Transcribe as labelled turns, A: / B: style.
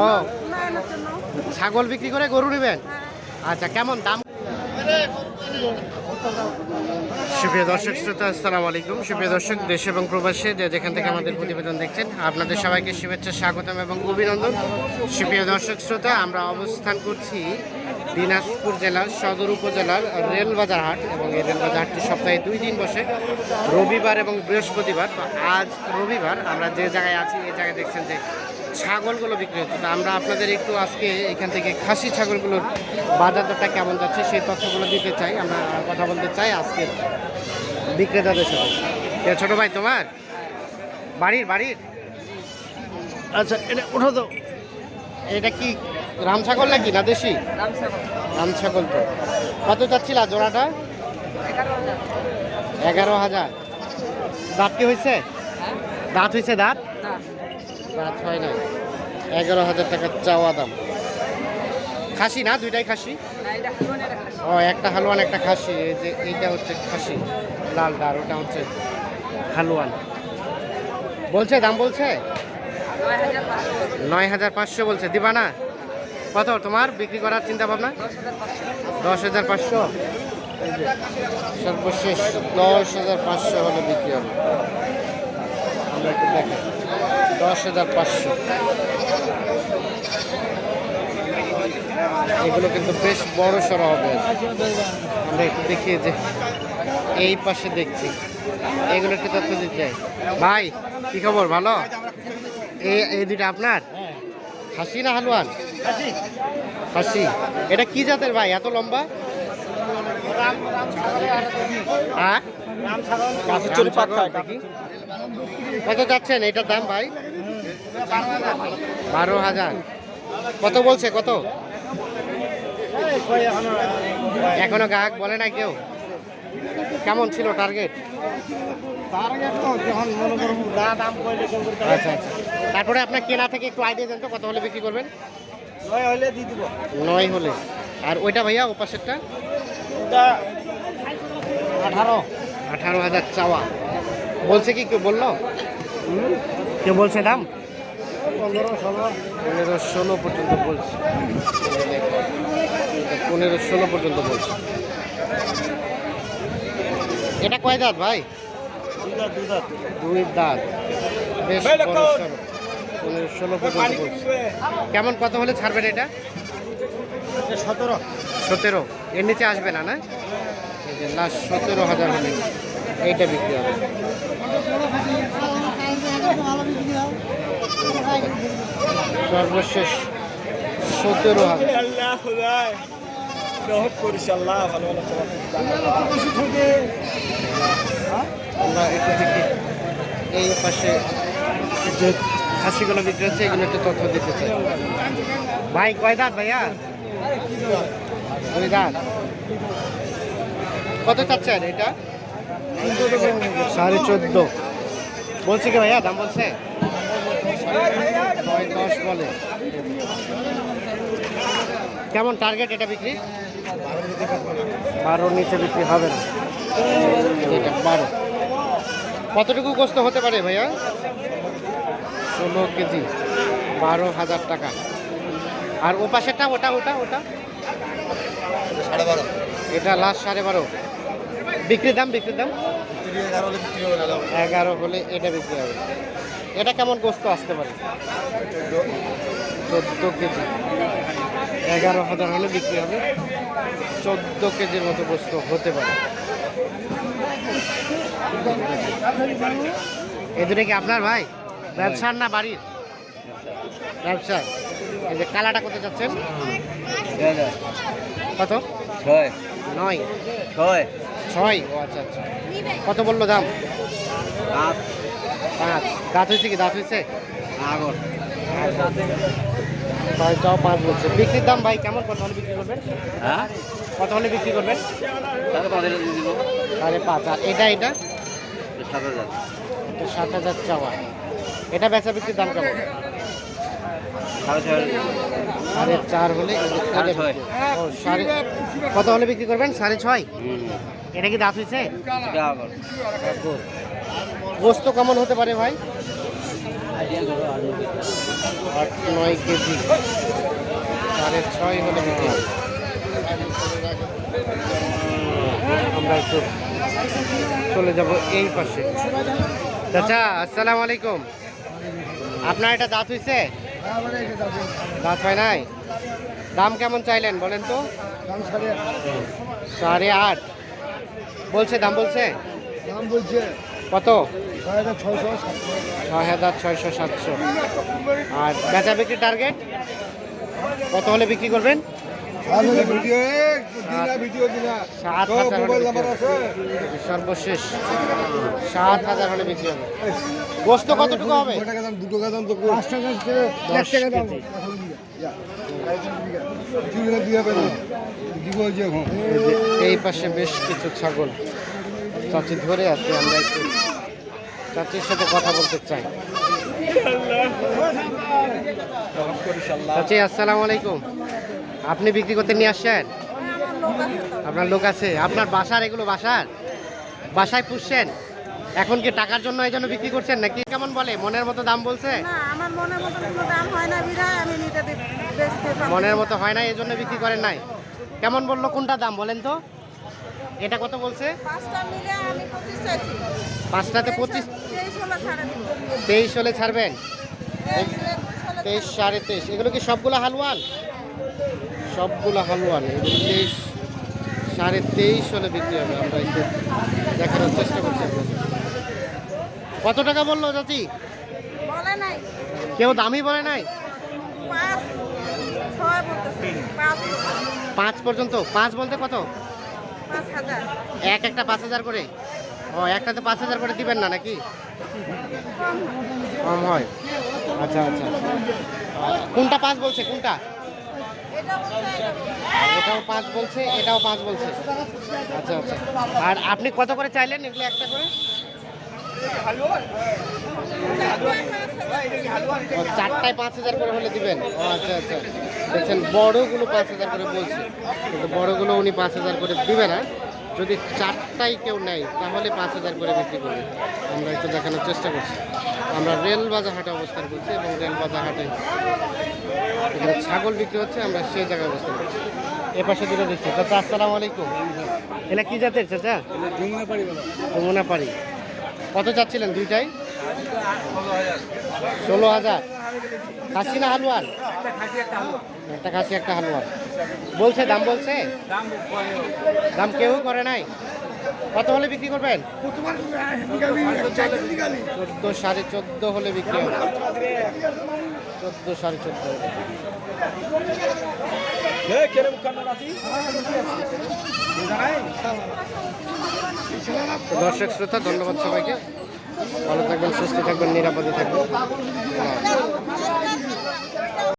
A: ও। ছাগল বিক্রি করে গরু নেবেন?
B: হ্যাঁ।
A: আচ্ছা কেমন দাম? সুপ্রিয় দর্শক, শ্রোতা, আসসালামু আলাইকুম। সুপ্রিয় দর্শক, দেশ এবং প্রবাসে যে যেখান থেকে আমাদের প্রতিবেদন দেখছেন, আপনাদের সবাইকে শুভেচ্ছা, স্বাগতম এবং অভিনন্দন। সুপ্রিয় দর্শক, শ্রোতা, আমরা অবস্থান করছি দিনাজপুর জেলার সদর উপজেলার রেলবাজার হাট এবং এই রেলবাজার হাটটি সপ্তাহে দুই দিন বসে, রবিবার এবং বৃহস্পতিবার। তো আজ রবিবার, আমরা যে জায়গায় আছি, এই জায়গায় দেখছেন যে ছাগলগুলো বিক্রি হচ্ছে। তো আমরা আপনাদের একটু আজকে এখান থেকে খাসি ছাগলগুলোর বাজার দরটা কেমন যাচ্ছে সেই তথ্যগুলো দিতে চাই। আমরা কথা বলতে চাই আজকে বিক্রেতাদের সাথে। ছোট ভাই তোমার? বাড়ির বাড়ির? আচ্ছা এটা উঠো তো। এটা কি রাম ছাগল নাকি না দেশি? রাম ছাগল। তো। কত চাচ্ছিলা জোড়াটা? এগারো হাজার। দাঁত কি হয়েছে? দাঁত হয়েছে দাঁত। দাঁত হয় না এগারো হাজার টাকা চাওয়া দাম। খাসি না? দুইটাই খাসি? ও, একটা হালুয়ান, একটা খাসি। এই যে এইটা হচ্ছে খাসি, লালটা, আর ওটা হচ্ছে হালুয়ান। বলছে, দাম বলছে? নয় হাজার পাঁচশো বলছে। দিবা না? কত তোমার বিক্রি করার চিন্তা ভাবনা? দশ হাজার পাঁচশো? সর্বশেষ দশ হাজার পাঁচশো হলে বিক্রি হবে। আমরা একটু দেখি। দশ হাজার পাঁচশো। এগুলো কিন্তু বেশ বড় সড়ো হবে। আমরা একটু দেখি যে এই পাশে দেখছি। এগুলো একটু তথ্য দিতে চাই। ভাই কি খবর? ভালো? এই এই দুইটা আপনার? হাসি না হালুয়ান হাসি। এটা কি জাতের ভাই? এত লম্বা? হ্যাঁ। কত যাচ্ছেন? এটার দাম ভাই? বারো হাজার। কত বলছে? কত? এখনও গ্রাহক বলে না কেউ? কেমন ছিল টার্গেট আচ্ছা আচ্ছা। তারপরে আপনার কেনা থেকে একটু আইডিয়া দেন তো কত হলে বিক্রি করবেন? নয় হলে আর ওইটা ভাইয়া ও পাশেরটা
C: আঠারো।
A: আঠারো হাজার চাওয়া। বলছে কি কেউ বলল? কেউ বলছে দাম
C: পনেরো ষোলো।
A: পনেরো ষোলো পর্যন্ত বলছে। পনেরো ষোলো পর্যন্ত বলছে। এটা কয় দাঁত ভাই? দুই দাঁত। বেশ পনেরো ষোলো পর্যন্ত বলছে। কেমন কত হলে ছাড়বেন এটা?
C: সতেরো।
A: সতেরো। এর নিচে আসবে না না? লাস্ট সতেরো হাজার হলে। এইটা বিক্রি হবে। সর্বশেষ সতেরো আমরা দেখি এই পাশে যে খাসিগুলো বিক্রি হচ্ছে, এগুলো একটু তথ্য দিতে চাই। ভাই, কয় দাঁত ভাইয়া? দুই দাঁত। কত চাচ্ছেন এটা? সাড়ে চোদ্দ। বলছে কি ভাইয়া? দাম বলছে? নয় দশ বলে। কেমন টার্গেট এটা বিক্রি? বারোর নিচে বিক্রি হবে না। এটা বারো। কতটুকু কষ্ট হতে পারে ভাইয়া? ষোলো কেজি। বারো হাজার টাকা। আর ও পাশেরটা ওটা ওটা ওটা?
C: সাড়ে বারো।
A: এটা লাস্ট সাড়ে বারো। বিক্রির দাম বিক্রির দাম?
C: এগারো হলে
A: এটা বিক্রি হবে। এটা কেমন গোস্ত আসতে পারে? চোদ্দ। কেজি। এগারো হাজার হলে বিক্রি হবে। চোদ্দ কেজির মতো গোস্ত হতে পারে। এই দুটো কি আপনার ভাই? ব্যবসার না বাড়ির? ব্যবসা এই যে কালাটা কত যাচ্ছেন কত?
C: ছয়।
A: নয়।
C: ছয়।
A: ছয় ও আচ্ছা আচ্ছা। কত বলল দাম? পাঁচ। দাঁত হয়েছে কি? দাঁত হয়েছে?
C: আগর।
A: ছয় চাও পাঁচ বলছে। বিক্রির দাম ভাই কেমন? কত হলে বিক্রি করবেন?
C: হ্যাঁ?
A: কত হলে বিক্রি করবেন? সাড়ে পাঁচ। আর এটা এটা?
C: সাত হাজার।
A: এটা সাত হাজার চাওয়া। এটা বেচা বিক্রির দাম কেমন?
C: সাড়ে
A: চার হলে
C: সাড়ে
A: কত হলে বিক্রি করবেন? সাড়ে ছয়? এটা কি দাঁত হয়েছে? গোস্ত কেমন হতে পারে ভাই? আট নয় কেজি। সাড়ে ছয় হলে বিক্রি। আমরা একটু চলে যাব এই পাশে। চাচা আসসালামু আলাইকুম। আপনার এটা দাঁত হইছে দাঁত হয় নাই? দাম কেমন চাইলেন বলেন তো? সাড়ে আট। বলছে দাম বলছে?
C: দাম বলছে
A: কত?
C: ছয় হাজার ছয়শো
A: সাতশো। আর বেচা বিক্রি টার্গেট কত হলে বিক্রি করবেন? সর্বশেষ। সাত হাজার হলে বিক্রি হবে। গোস্ত কতটুকু হবে?
C: দুটো টাকা দাম তো
A: এই পাশে বেশ কিছু ছাগল। চাচি ধরে আছে, আমরা একটু চাচির সাথে কথা বলতে চাই। চাচি, আসসালামু আলাইকুম। আপনি বিক্রি করতে নিয়ে আসছেন। আপনার লোক আছে। আপনার বাসার, এগুলো বাসার? বাসায় পুষছেন? এখন কি টাকার জন্য এই জন্য বিক্রি করছেন? নাকি কেমন বলে? মনের মতো দাম বলছে?
B: না আমার মনের মতো কোনো দাম হয় না বিধায় আমি নিতে বেচতে পারব।
A: মনের মতো হয় না এই জন্য বিক্রি করেন নাই। কেমন বলল কোনটা দাম বলেন তো? এটা কত বলছে?
B: পাঁচটা মিলে আমি পঁচিশ চাইছি।
A: পাঁচটাতে পঁচিশ
B: তেইশ হলে
A: ছাড়বেন?
B: তেইশ
A: সাড়ে তেইশ। এগুলো কি সবগুলো হালুয়ান সবগুলো হালুয়ান এগুলো তেইশ সাড়ে তেইশ হলে বিক্রি হবে। আমরা একটু দেখানোর চেষ্টা করছি কত টাকা বলল চাচি?
B: বলে নাই।
A: কেউ দামই বলে নাই?
B: পাঁচ
A: পর্যন্ত? পাঁচ বলতে কত? এক একটা পাঁচ হাজার করে? ও একটাতে পাঁচ হাজার করে দিবেন না নাকি?
B: কম
A: হয়। আচ্ছা আচ্ছা। কোনটা পাঁচ বলছে? কোনটা। এটাও পাঁচ বলছে এটাও পাঁচ বলছে। আচ্ছা আচ্ছা। আর আপনি কত করে চাইলেন এগুলো একটা করে? চারটায় পাঁচ হাজার করে হলে দিবেন? আচ্ছা আচ্ছা। দেখছেন বড়গুলো পাঁচ হাজার করে বলছে। কিন্তু বড়গুলো উনি পাঁচ হাজার করে দিবে না। যদি চারটাই কেউ নেয় তাহলে পাঁচ হাজার করে বিক্রি করবে। আমরা একটু দেখানোর চেষ্টা করছি। আমরা রেল বাজার হাটে অবস্থান করছি এবং রেল বাজার হাটে এখানে ছাগল বিক্রি হচ্ছে আমরা সেই জায়গায় অবস্থান করছি। এ পাশে দুটো দিচ্ছি চাচা আসসালামু আলাইকুম। এটা কি জাতের চাচা?
C: যমুনা পারি
A: যমুনা পাড়ি কত চাচ্ছিলেন দুইটাই? ষোলো হাজার। খাসি না হালুয়ার? একটা খাসি একটা হালুয়ার। বলছে দাম বলছে? দাম কেউ করে নাই? কত হলে বিক্রি করবেন? চোদ্দ সাড়ে চোদ্দ হলে বিক্রি হবে। চোদ্দ সাড়ে চোদ্দ হলে দর্শক শ্রোতা ধন্যবাদ সবাইকে। ভালো থাকবেন সুস্থ থাকবেন নিরাপদে থাকবেন।